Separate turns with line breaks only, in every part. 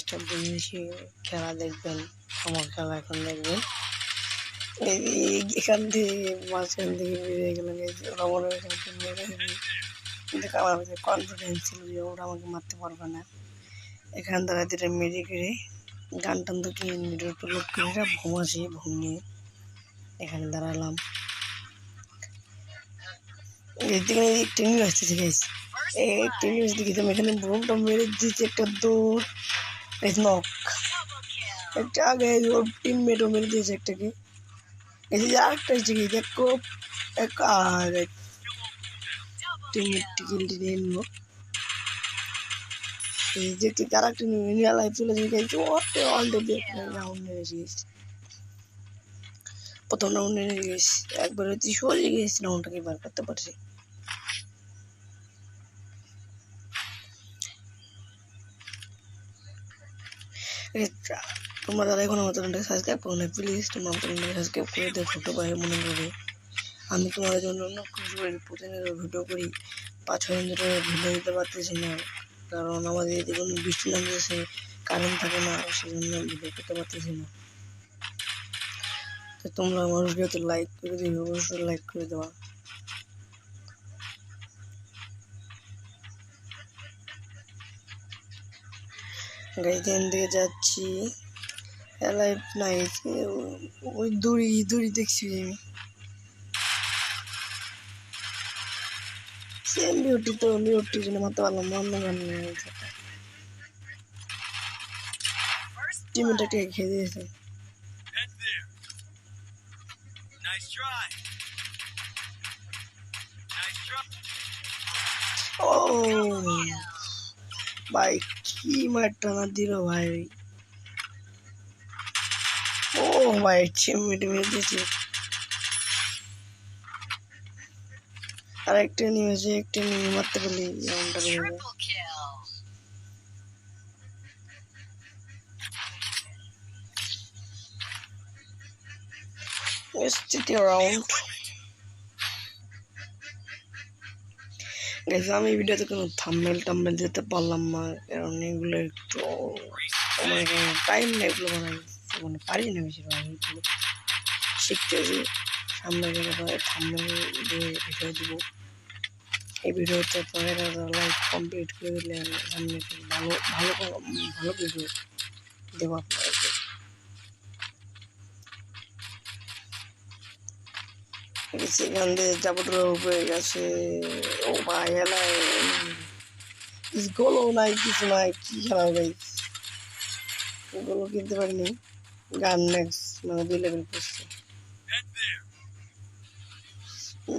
Star দিয়েছি খেলা দেখবেন, আমার খেলা এখন দেখবেন। এখান থেকে, মাঝখান থেকে বেরিয়ে মনে হয় এখান থেকে। কিন্তু আমার মধ্যে কনফিডেন্স ছিল যে ওরা আমাকে মারতে পারবে না। এখান থেকে দুটো মেরে করে, গান টান নিয়ে একটু লোক করে ঘুমাছি ঘুম নিয়ে এখানে দাঁড়ালাম। এই দিকে ট্রেনিং আসতেছে গাইস ট্রেনিং আসতে গেছে এখানে বোমটা মেরে দিয়েছে একটা দৌড়। নক একটা আগে ওর টিমমেটও মেরে দিয়েছে একটাকে এই যে আরেকটা এসে গিয়ে দেখো, এক আর টিমমেটটি কিলটি নিয়ে নিল। এই যে কি তারা একটা নিয়ে লাইফ চলে গেছে ওতে অলরেডি রাউন্ড নেমে গেছে প্রথম রাউন্ড নেমে গেছি একবার হচ্ছে সরে গেছি রাউন্ডটাকে বার করতে পারছি এই তোমরা যারা এখন আমার চ্যানেলটাকে সাবস্ক্রাইব করো না প্লিজ তোমরা আমার চ্যানেলটাকে সাবস্ক্রাইব করে দেয় ছোটো ভাই মনে করে আমি তোমাদের জন্য অন্য কিছু করি প্রতিদিন ভিডিও করি। পাঁচ ছয় দিন ধরে ভিডিও দিতে পারতেছি না, কারণ আমাদের এদিকে কোনো বৃষ্টি নামতেছে কারেন্ট থাকে না সেই জন্য ভিডিও করতে পারতেছি না। তো তোমরা আমার ভিডিওতে লাইক করে দিও, অবশ্যই লাইক করে দেওয়া গাইজেন দিকে যাচ্ছি। লাইফ নাই ওই দড়ি দড়ি দেখছি আমি। সেম বিউটি তো বিউটির জন্য মাত্র ভালো মন গান টিমটাকে খেয়ে দিয়েছে। ভাই কি মারটা না দিল ভাই? ও ভাই চিমিটি মেরে দিয়েছে। আর একটা নিমেছে একটা নিয়ে মারতে পারলি এমনটা বেড়ে যাবে. তৃতীয় রাউন্ড গেছে আমি ভিডিওতে কোনো থাম্বেল টাম্বেল দিতে পারলাম না, কারণ এগুলো একটু টাইম নেই, এগুলো বানাই মানে পারি না বেশিরভাগ এগুলো শিখতেছি সামনে গেলে পরে থাম্বেল দিয়ে ভিডিও দিব। এই ভিডিওতে পরে লাইক কমপ্লিট করে দিলে সামনে ভালো ভালো ভালো ভিডিও দেবো আপনাদেরকে সেখান দিয়ে যাবতীয় হয়ে গেছে। ও ভাই এলাই কিছু গোলও নাই, কিছু নাই, কি খেলা ভাই? গোলও কিনতে পারিনি। গান নেক্সট মানে দুই লেভেল
there.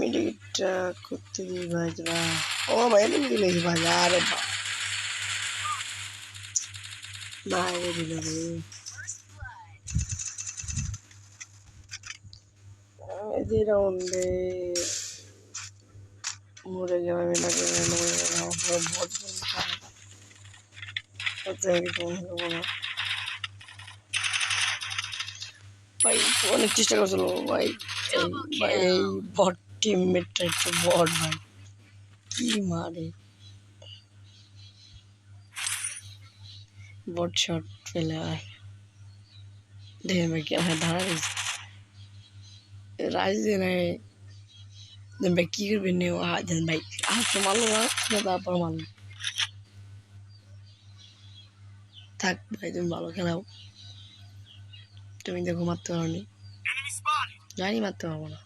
মিডিটটা করতে দিই ভাই যা ও ভাই এমনি দিলে ভাই, আরে বা বাইরে দিল এই রাউন্ডে মরে গেলাম এনাকে মরে গেলাম ভোট কিছু মনে করব না ভাই অনেক চেষ্টা করছিল ভাই এই ভাই এই বট টিমমেটটা একটু বট ভাই কি মারে বট শট ফেলে আয় দেখে ভাই কি আমার কি করবেন নে হাত দেন ভাই হাত মারলো না না তারপর মারলো। থাক ভাই, তুমি ভালো খেলাও। তুমি দেখো, মারতে পারো নি। জানি মারতে পারব না।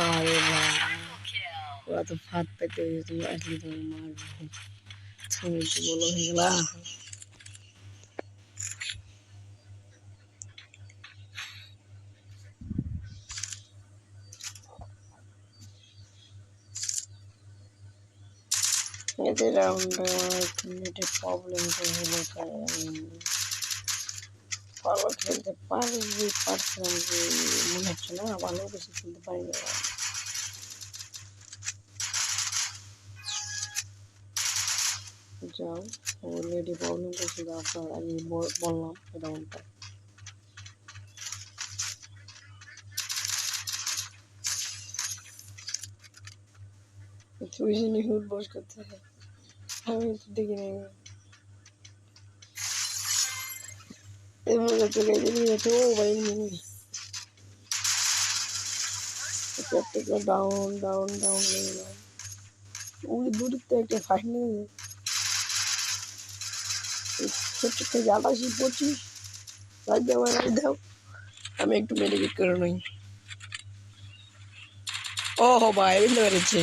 আরে. ওরা তো ফাঁদ পেতে তুমি আসলে তুমি মারবো। তুমি তো বলো, হয়ে। গেলা এদের রাউন্ডে নেটের প্রবলেম হলো কারণ ভালো খেলতে পারবি পারছিলাম যে মনে হচ্ছে না ভালো বেশি খেলতে পারি না যাও অলরেডি প্রবলেম করছিল আপনার আমি বল- বললাম রাউন্ডটা তুই জন্য হুট বস করতে হবে আমি তো দেখি নাই এমন তো গাইতে নিয়ে তো ও ভাই নিয়ে একটা ডাউন ডাউন ডাউন লেগে গেলাম ওই দূরের তো একটা ফাইট নিয়ে ছোট্ট থেকে আটাশি পঁচিশ রাজ দাও রাজ দাও আমি একটু মেডিকেট করে নই ও হো ভাই বুঝতে পেরেছে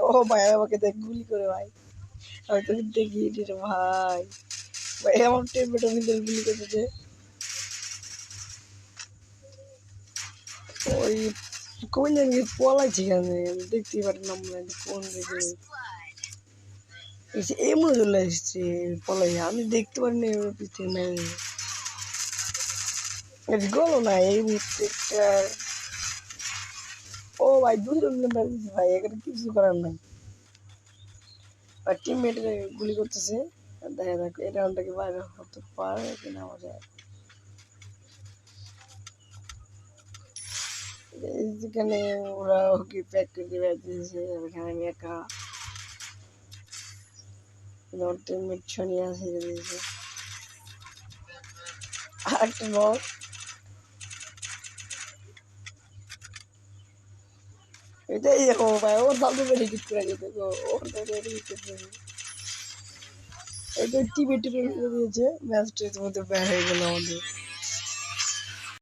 ও ভাই আমাকে দেখ, গুলি করে ভাই। আমি তোকে দেখি রে ভাই। ভাই, আমার টেম্পেটা নিতে গুলি করতেছে। ওই কোন জায়গায় পলাইছে কেন? দেখতেই পারি না, মনে কোন দিকে। এসে এমন চলে এসছে পলাই। আমি দেখতে পারি না এবার মেরে এটা গেলো না এই মুহূর্তে ও ভাই দুজন ভাই, এখানে কিছু করার নাই। আর টিমমেট গুলি করতেছে দেখা যাক এটা ওটাকে বাইরে হতে পারে কিনা, আমার যেখানে ওরা ওকে প্যাক করে দিয়ে দিয়েছে এখানে আমি একা। আমার টিমমেট ছড়িয়ে আসে দিয়েছে। আর একটা এটাই ও ভাই, ওর দাদু বেড়ে কিট করে যেতে ওর দাদু বেড়ে কিট করে এটা টিভি টিভি দিয়েছে ম্যাচটা মধ্যে বের হয়ে গেল আমাদের।